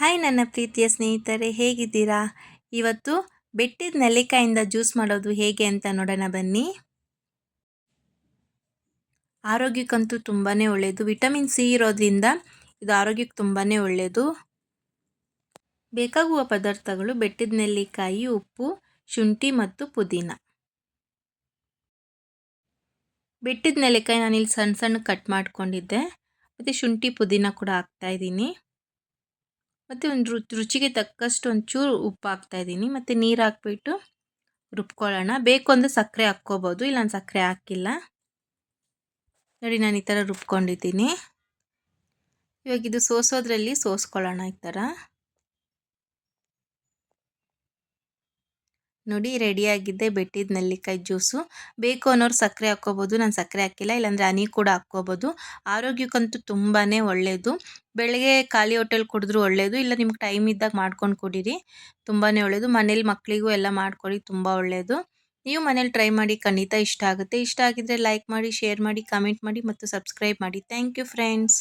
Hi ನನ್ನ ಪ್ರೀತಿಯ ಸ್ನೇಹಿತರೆ, ಹೇಗಿದ್ದೀರಾ? ಇವತ್ತು ಬೆಟ್ಟಿದ ನೆಲ್ಲಿಕಾಯಿಂದ ಜ್ಯೂಸ್ ಮಾಡೋದು ಹೇಗೆ ಅಂತ ನೋಡೋಣ ಬನ್ನಿ. ಆರೋಗ್ಯಕ್ಕಂತೂ ತುಂಬಾ ಒಳ್ಳೆಯದು ವಿಟಮಿನ್ ಸಿ ಇರೋದ್ರಿಂದ ಇದು ಆರೋಗ್ಯಕ್ಕೆ ತುಂಬಾ ಒಳ್ಳೆಯದು ಬೇಕಾಗುವ ಪದಾರ್ಥಗಳು ಬೆಟ್ಟಿದ ನೆಲ್ಲಿಕಾಯಿ, ಉಪ್ಪು, ಶುಂಠಿ ಮತ್ತು ಪುದೀನ. ಬೆಟ್ಟಿದ ನೆಲ್ಲಿಕಾಯಿ ನಾನಿಲ್ಲಿ ಸಣ್ಣ ಸಣ್ಣ ಕಟ್ ಮಾಡ್ಕೊಂಡಿದ್ದೆ. ಮತ್ತು ಶುಂಠಿ, ಪುದೀನ ಕೂಡ ಹಾಕ್ತಾಯಿದ್ದೀನಿ ಮತ್ತು ಒಂದು ರುಚಿ, ರುಚಿಗೆ ತಕ್ಕಷ್ಟು ಒಂಚೂರು ಉಪ್ಪು ಹಾಕ್ತಾಯಿದ್ದೀನಿ ಮತ್ತು ನೀರು ಹಾಕ್ಬಿಟ್ಟು ರುಬ್ಕೊಳ್ಳೋಣ. ಬೇಕು ಅಂದರೆ ಸಕ್ಕರೆ ಹಾಕ್ಕೋಬೋದು ಇಲ್ಲ ನಾನು ಸಕ್ಕರೆ ಹಾಕಿಲ್ಲ. ನೋಡಿ, ನಾನು ಈ ಥರ ರುಬ್ಕೊಂಡಿದ್ದೀನಿ. ಇವಾಗ ಇದು ಸೋಸೋದ್ರಲ್ಲಿ ಸೋಸ್ಕೊಳ್ಳೋಣ ಈ ಥರ ನೋಡಿ ರೆಡಿಯಾಗಿದೆ ಬೆಟ್ಟಿದ ನೆಲ್ಲಿಕಾಯಿ ಜ್ಯೂಸು ಬೇಕು ಅನ್ನೋರು ಸಕ್ಕರೆ ಹಾಕ್ಕೋಬೋದು, ನಾನು ಸಕ್ಕರೆ ಹಾಕಿಲ್ಲ, ಇಲ್ಲಾಂದರೆ ಹನಿ ಕೂಡ ಹಾಕ್ಕೋಬೋದು. ಆರೋಗ್ಯಕ್ಕಂತೂ ತುಂಬಾ ಒಳ್ಳೆಯದು ಬೆಳಗ್ಗೆ ಖಾಲಿ ಹೊಟ್ಟೆಲಿ ಕುಡಿದ್ರೂ ಒಳ್ಳೆಯದು ಇಲ್ಲ ನಿಮ್ಗೆ ಟೈಮ್ ಇದ್ದಾಗ ಮಾಡ್ಕೊಂಡು ಕುಡೀರಿ ತುಂಬಾ ಒಳ್ಳೆಯದು ಮನೇಲಿ ಮಕ್ಕಳಿಗೂ ಎಲ್ಲ ಮಾಡ್ಕೊಡಿ, ತುಂಬ ಒಳ್ಳೆಯದು ನೀವು ಮನೇಲಿ ಟ್ರೈ ಮಾಡಿ, ಖಂಡಿತ ಇಷ್ಟ ಆಗುತ್ತೆ. ಇಷ್ಟ ಆಗಿದ್ದರೆ ಲೈಕ್ ಮಾಡಿ ಶೇರ್ ಮಾಡಿ ಕಮೆಂಟ್ ಮಾಡಿ, ಮತ್ತು ಸಬ್ಸ್ಕ್ರೈಬ್ ಮಾಡಿ. Thank you friends